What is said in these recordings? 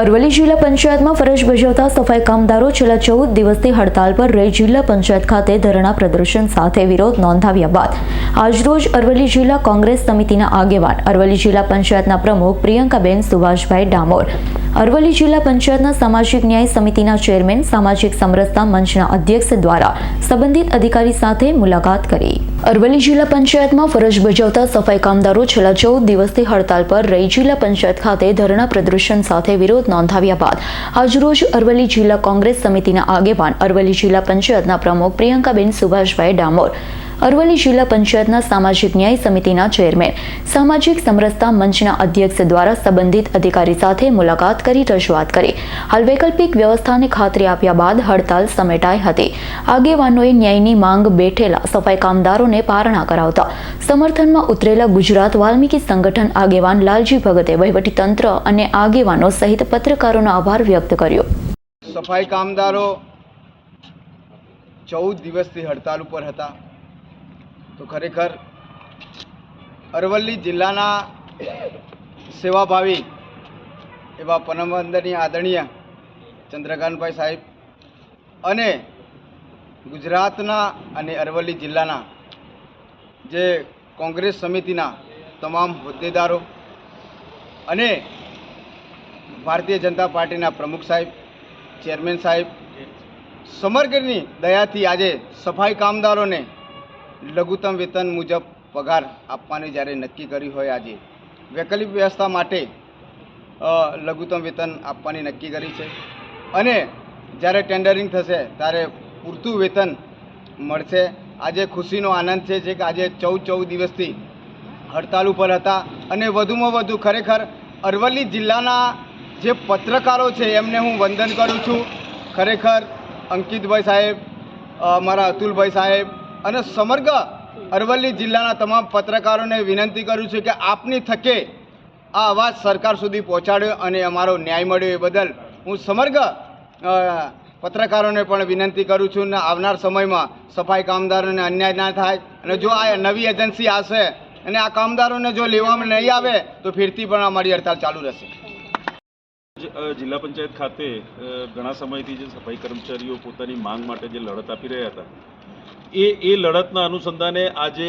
અરવલ્લી જિલ્લા પંચાયતમાં ફરજ બજાવતા સફાઈ કામદારો છેલ્લા ચૌદ દિવસથી હડતાલ પર રહી જિલ્લા પંચાયત ખાતે ધરણા પ્રદર્શન સાથે વિરોધ નોંધાવ્યા બાદ આજરોજ અરવલ્લી જિલ્લા કોંગ્રેસ સમિતિના આગેવાન, અરવલ્લી જિલ્લા પંચાયતના પ્રમુખ પ્રિયંકાબેન સુભાષભાઈ ડામોર, અરવલ્લી જિલ્લા પંચાયતના સામાજિક ન્યાય સમિતિના ચેરમેન, સામાજિક સમરસતા મંચના અધ્યક્ષ દ્વારા સંબંધિત અધિકારી સાથે મુલાકાત કરી. અરવલ્લી જિલ્લા પંચાયતમાં ફરજ બજાવતા સફાઈ કામદારો છેલ્લા ચૌદ દિવસથી હડતાલ પર રહી. જિલ્લા પંચાયત ખાતે ધરણા પ્રદર્શન સાથે વિરોધ નોંધાવ્યા બાદ આજરોજ અરવલ્લી જિલ્લા કોંગ્રેસ સમિતિના આગેવાન અરવલ્લી જિલ્લા પંચાયતના પ્રમુખ પ્રિયંકાબેન સુભાષભાઈ ડામોર, અરવલ્લી જિલ્લા પંચાયતના સામાજિક ન્યાય સમિતિના ચેરમેન, સામાજિક સમરસતા મંચના અધ્યક્ષ દ્વારા સંબંધિત અધિકારી સાથે મુલાકાત કરી રજૂઆત કરી. હાલ વૈકલ્પિક વ્યવસ્થાને ખાતરી આપ્યા બાદ હડતાલ સમેટાઈ હતી. આગેવાનોએ ન્યાયની માંગ બેઠેલા સફાઈ કામદારોને પારણા કરાવતા. સમર્થનમાં ઉતરેલા ગુજરાત વાલ્મીકી સંગઠન આગેવાન લાલજી ભગતે વહીવટીતંત્ર અને આગેવાનો સહિત પત્રકારોનો આભાર વ્યક્ત કર્યો. સફાઈ કામદારો ચૌદ દિવસથી હડતાલ ઉપર હતા. તો ખરેખર અરવલ્લી જિલ્લાના સેવાભાવી એવા પનમંદરની આદરણીય ચંદ્રકાંતભાઈ સાહેબ અને ગુજરાતના અને અરવલ્લી જિલ્લાના જે કોંગ્રેસ સમિતિના તમામ હોદ્દેદારો અને ભારતીય જનતા પાર્ટીના પ્રમુખ સાહેબ, ચેરમેન સાહેબ સમગ્રની દયાથી આજે સફાઈ કામદારોને લઘુત્તમ વેતન મુજબ પગાર આપવાની જ્યારે નક્કી કરી હોય આજે, વૈકલ્પિક વ્યવસ્થા માટે લઘુત્તમ વેતન આપવાની નક્કી કરી છે. અને જ્યારે ટેન્ડરિંગ થશે, ત્યારે પૂરતું વેતન મળશે. આજે ખુશીનો આનંદ છે કે આજે ચૌદ ચૌદ દિવસથી હડતાલ ઉપર હતા અને વધુમાં વધુ ખરેખર અરવલ્લી જિલ્લાના જે પત્રકારો છે એમને હું વંદન કરું છું. ખરેખર અંકિતભાઈ સાહેબ અમારા મારા અતુલભાઈ સાહેબ અને સમગ્ર અરવલ્લી જિલ્લાના તમામ પત્રકારોને વિનંતી કરું છું કે આપની થકે આ અવાજ સરકાર સુધી પહોંચાડ્યો અને અમારો ન્યાય મળ્યો એ બદલ હું સમગ્ર પત્રકારોને પણ વિનંતી કરું છું ને આવનાર સમયમાં સફાઈ કામદારોને અન્યાય ના થાય અને જો આ નવી એજન્સી આવશે અને આ કામદારોને જો લેવામાં નહીં આવે તો ફિરતી પણ અમારી હડતાલ ચાલુ રહેશે. જિલ્લા પંચાયત ખાતે ઘણા સમયથી જે સફાઈ કર્મચારીઓ પોતાની માંગ માટે જે લડત આપી રહ્યા હતા, એ એ લડતના અનુસંધાને આજે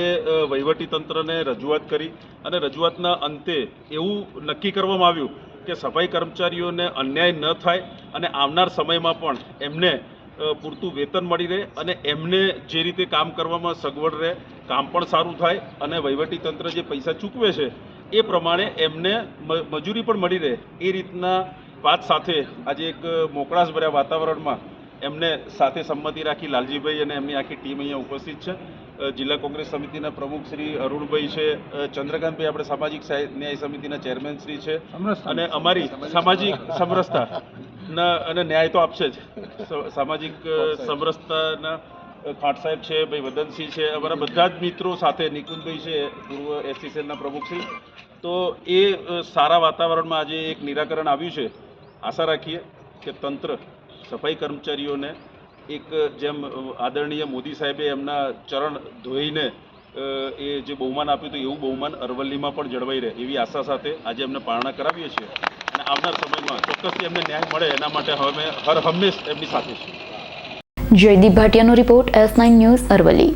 વહીવટીતંત્રને રજૂઆત કરી અને રજૂઆતના અંતે એવું નક્કી કરવામાં આવ્યું કે સફાઈ કર્મચારીઓને અન્યાય ન થાય અને આવનાર સમયમાં પણ એમને પૂરતું વેતન મળી રહે અને એમને જે રીતે કામ કરવામાં સગવડ રહે, કામ પણ સારું થાય અને વહીવટીતંત્ર જે પૈસા ચૂકવે છે, એ પ્રમાણે એમને મજૂરી પણ મળી રહે, એ રીતના વાત સાથે આજે એક મોકળાશભર્યા વાતાવરણમાં એમને સાથે સંમતિ રાખી લાલજીભાઈ અને એમની આખી ટીમ અહીંયા ઉપસ્થિત છે. જિલ્લા કોંગ્રેસ સમિતિના પ્રમુખ શ્રી અરુણભાઈ છે. ચંદ્રકાંતભાઈ આપણે સામાજિક ન્યાય સમિતિના ચેરમેન શ્રી છે. અને અમારી સામાજિક સમરસતા. ના અને ન્યાય તો આપશે જ. સામાજિક સમરસતાના ખાટ સાહેબ છે ભાઈ વદનસિંહ છે અમારા બધા જ મિત્રો સાથે નિકુંજભાઈ છે પૂર્વ પ્રમુખ પ્રમુખશ્રી તો એ સારા વાતાવરણમાં આજે એક નિરાકરણ આવ્યું છે. આશા રાખીએ કે તંત્ર, સફાઈ કર્મચારીઓને એક જેમ આદરણીય મોદી સાહેબે એમના ચરણ ધોઈને એ જે બહુમાન આપ્યું હતું એવું બહુમાન અરવલ્લીમાં પણ જળવાઈ રહે એવી આશા સાથે આજે એમને પારણા કરાવીએ છીએ. અને આવનાર સમયમાં ચોક્કસથી એમને ન્યાય મળે એના માટે હવે હર હંમેશ એમની સાથે છીએ. Jaydeep ભાટિયાનો report S nine news Aravalli.